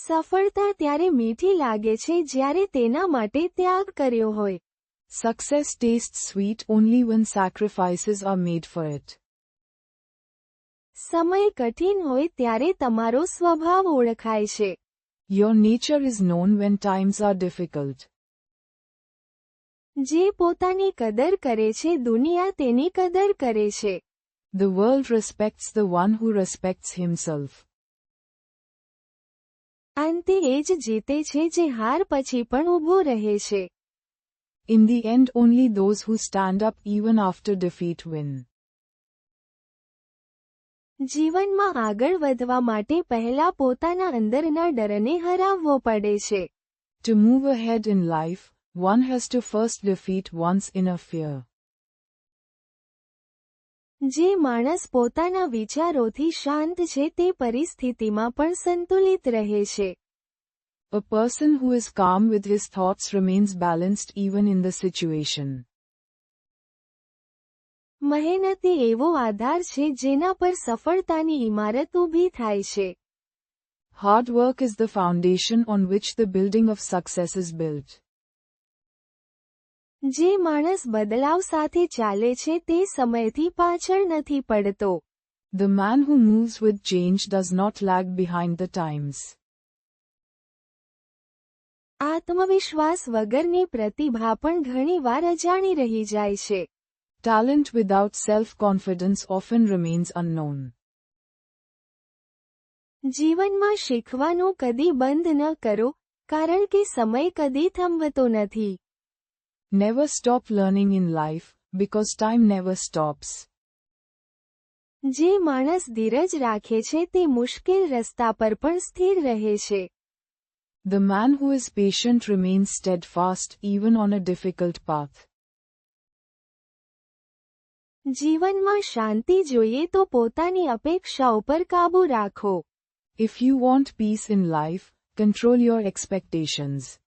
સફળતા ત્યારે મીઠી લાગે છે જ્યારે તેના માટે ત્યાગ કર્યો હોય success taste sweet only one sacrifices are made for it સમય કઠિન હોય ત્યારે તમારો સ્વભાવ ઓળખાય છે your nature is known when times are difficult જે પોતાની કદર કરે છે દુનિયા તેની કદર કરે છે the world respects the one who respects himself અંતે એ જ જીતે છે જે હાર પછી પણ ઊભો રહે છે In the end only those who stand up even after defeat win. જીવનમાં આગળ વધવા માટે પહેલા પોતાના અંદરના ડરને હરાવવો પડે છે. To move ahead in life, one has to first defeat one's inner fear. જે માણસ પોતાના વિચારોથી શાંત છે તે પરિસ્થિતિમાં પણ સંતુલિત રહે છે A person who is calm with his thoughts remains balanced even in the situation. મહેનત એ એવો આધાર છે જેના પર સફળતાની ઇમારત ઊભી થાય છે Hard work is the foundation on which the building of success is built. જે માણસ બદલાવ સાથે ચાલે છે તે સમયથી પાછળ નથી પડતો The man who moves with change does not lag behind the times. આત્મવિશ્વાસ વગરની પ્રતિભા પણ ઘણીવાર અજાણી રહી જાય છે. Talent without self-confidence often remains unknown. જીવનમાં શીખવાનું કદી બંધ ન કરો કારણ કે સમય કદી થંભતો નથી Never stop learning in life, because time never stops. જે માણસ ધીરજ રાખે છે તે મુશ્કેલ રસ્તા પર પણ સ્થિર રહે છે The man who is patient remains steadfast even on a difficult path. જીવનમાં શાંતિ જોઈએ તો પોતાની અપેક્ષાઓ પર કાબૂ રાખો If you want peace in life, control your expectations.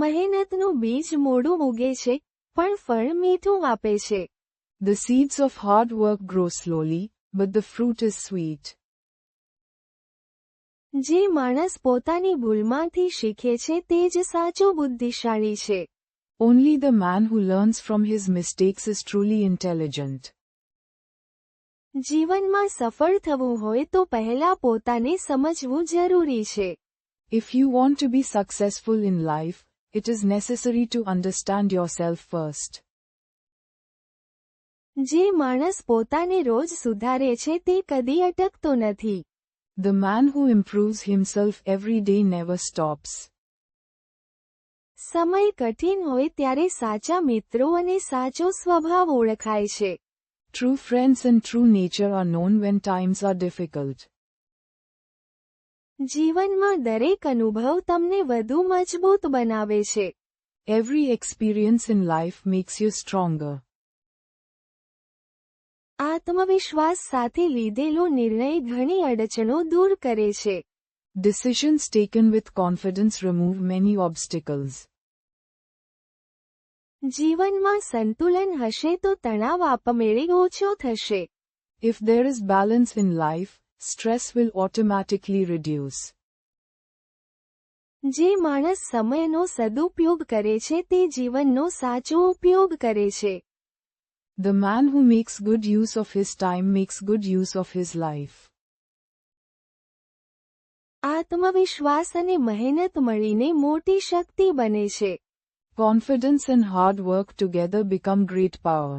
મહેનતનું બીજ મોડું ઉગે છે પણ ફળ મીઠું આપે છે The seeds of hard work grow slowly, but the fruit is sweet. જે માણસ પોતાની ભૂલમાંથી શીખે છે તે જ સાચો બુદ્ધિશાળી છે Only the man who learns from his mistakes is truly intelligent. જીવનમાં સફળ થવું હોય તો પહેલા પોતાને સમજવું જરૂરી છે If you want to be successful in life, it is necessary to understand yourself first. જે માણસ પોતાને રોજ સુધારે છે તે કદી અટકતો નથી The man who improves himself every day never stops. સમય કઠિન હોય ત્યારે સાચા મિત્રો અને સાચો સ્વભાવ ઓળખાય છે. True friends and true nature are known when times are difficult. જીવનમાં દરેક અનુભવ તમને વધુ મજબૂત બનાવે છે every experience in life makes you stronger આત્મવિશ્વાસ સાથે લીધેલો નિર્ણય ઘણી અડચણો દૂર કરે છે decisions taken with confidence remove many obstacles જીવનમાં સંતુલન હશે તો તણાવ આપમેળે ઓછો થશે if there is balance in life stress will automatically reduce. જે માણસ સમયનો સદુપયોગ કરે છે તે જીવનનો સાચો ઉપયોગ કરે છે The man who makes good use of his time makes good use of his life. આત્મવિશ્વાસ અને મહેનત મળીને મોટી શક્તિ બને છે. Confidence and hard work together become great power.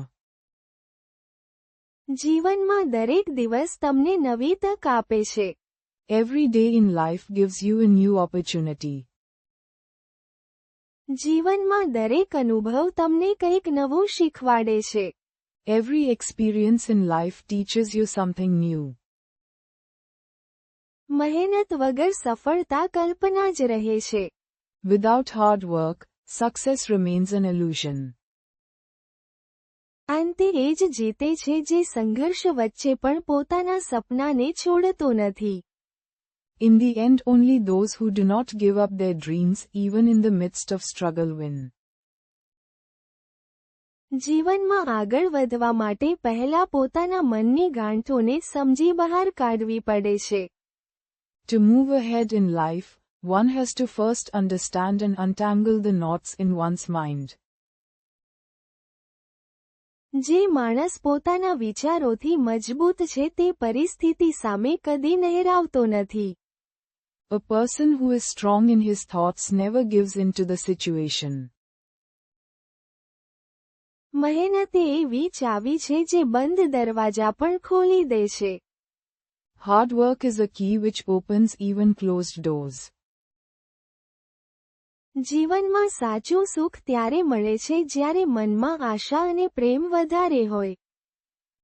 જીવનમાં દરેક દિવસ તમને નવી તક આપે છે every day in life gives you a new opportunity જીવનમાં દરેક અનુભવ તમને કંઈક નવું શીખવાડે છે every experience in life teachers you something new મહેનત વગર સફળતા કલ્પના જ રહે છે without hard work success remains an illusion અંતે એ જ જીતે છે જે સંઘર્ષ વચ્ચે પણ પોતાના સપનાને છોડતો નથી In the end only those who do not give up their dreams even in the midst of struggle win. જીવનમાં આગળ વધવા માટે પહેલા પોતાના મનની ગાંઠોને સમજી બહાર કાઢવી પડે છે. To move ahead in life, one has to first understand and untangle the knots in one's mind. જે માણસ પોતાના વિચારોથી મજબૂત છે તે પરિસ્થિતિ સામે કદી નહેરાવતો નથી A person who is strong in his thoughts never gives in to the situation. મહેનત એ એવી ચાવી છે જે બંધ દરવાજા પણ ખોલી દે છે Hard work is a key which opens even closed doors. જીવનમાં સાચું સુખ ત્યારે મળે છે જ્યારે મનમાં આશા અને પ્રેમ વધારે હોય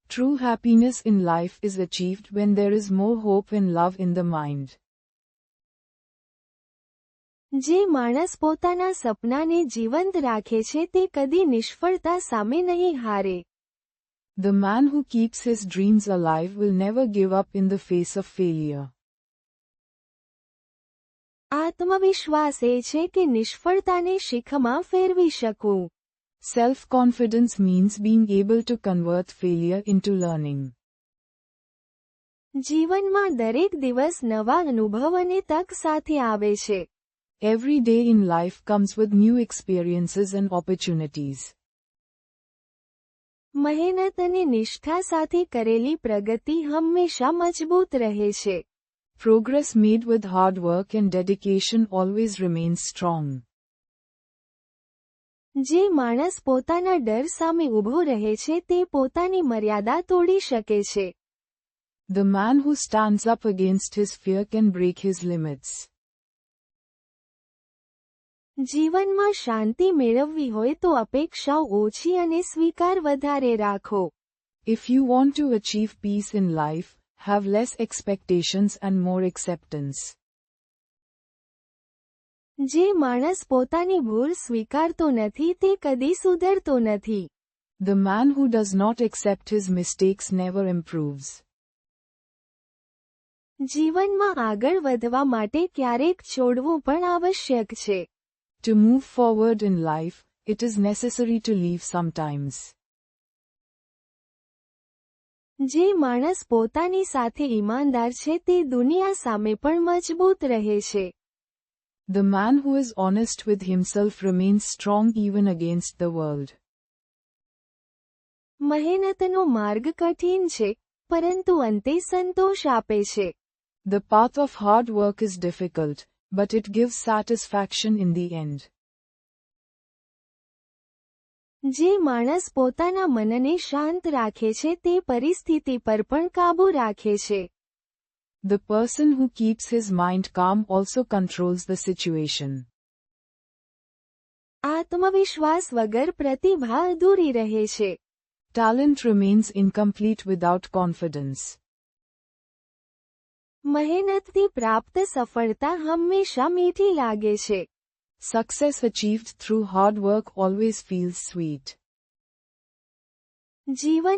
true happiness in life is achieved when there is more hope and love in the mind જે માણસ પોતાના સપનાને જીવંત રાખે છે તે કદી નિષ્ફળતા સામે નહીં હારે The man who keeps his uh alive will never give up in the face of failure. આત્મવિશ્વાસ એ છે કે નિષ્ફળતાને શીખમાં ફેરવી શકું Self confidence means being able to convert failure into learning. જીવનમાં દરેક દિવસ નવા અનુભવ અને તક સાથે આવે છે Every day in life comes with new experiences and opportunities. મહેનત અને નિષ્ઠા સાથે કરેલી પ્રગતિ હંમેશા મજબૂત રહે છે Progress made with hard work and dedication always remains strong. જે માણસ પોતાના ડર સામે ઊભો રહે છે તે પોતાની મર્યાદા તોડી શકે છે. The man who stands up against his fear can break his limits. જીવનમાં શાંતિ મેળવવી હોય તો અપેક્ષાઓ ઓછી અને સ્વીકાર વધારે રાખો. If you want to achieve peace in life, have less expectations and more acceptance. જે માણસ પોતાની ભૂલ સ્વીકારતો નથી તે કદી સુધરતો નથી The man who does not accept his mistakes never improves. જીવનમાં આગળ વધવા માટે ક્યારેક છોડવું પણ આવશ્યક છે To move forward in life, it is necessary to leave sometimes. જે માણસ પોતાની સાથે ઈમાનદાર છે તે દુનિયા સામે પણ મજબૂત રહે છે The man who is honest with himself remains strong even against the world. મહેનતનો માર્ગ કઠિન છે પરંતુ અંતે સંતોષ આપે છે. The path of hard work is difficult, but it gives satisfaction in the end. જે માણસ પોતાના મનને શાંત રાખે છે તે પરિસ્થિતિ પર પણ કાબૂ રાખે છે The person who keeps his mind calm also controls the situation. આત્મવિશ્વાસ વગર પ્રતિભા અધૂરી રહે છે Talent remains incomplete without confidence. મહેનતથી પ્રાપ્ત સફળતા હંમેશા મીઠી લાગે છે Success achieved through hard work always feels sweet. Every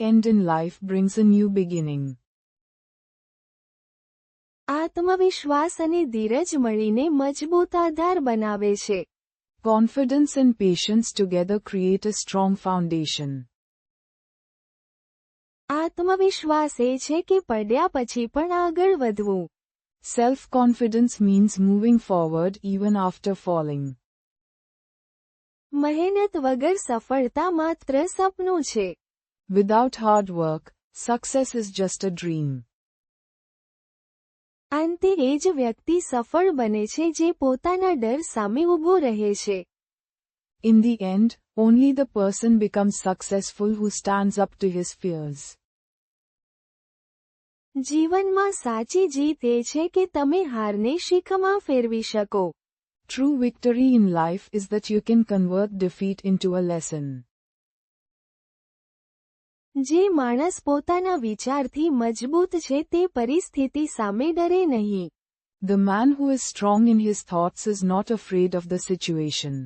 end in life brings a new beginning. આત્મવિશ્વાસ અને ધીરજ મળીને મજબૂત આધાર બનાવે છે Confidence and patience together create a strong foundation. આત્મવિશ્વાસ એ છે કે પડ્યા પછી પણ આગળ વધવું Self-confidence means moving forward even after falling. મહેનત વગર સફળતા માત્ર સપનું છે. Without hard work, success is just a dream. અંતે એ જ વ્યક્તિ સફળ બને છે જે પોતાના ડર સામે ઊભો રહે છે. In the end, only the person becomes successful who stands up to his fears. જીવનમાં સાચી જીત એ છે કે તમે હારને શીખમાં ફેરવી શકો true victory in life is that you can convert defeat into a lesson જે માણસ પોતાના વિચારથી મજબૂત છે તે પરિસ્થિતિ સામે ડરે નહીં the man who is strong in his thoughts is not afraid of the situation.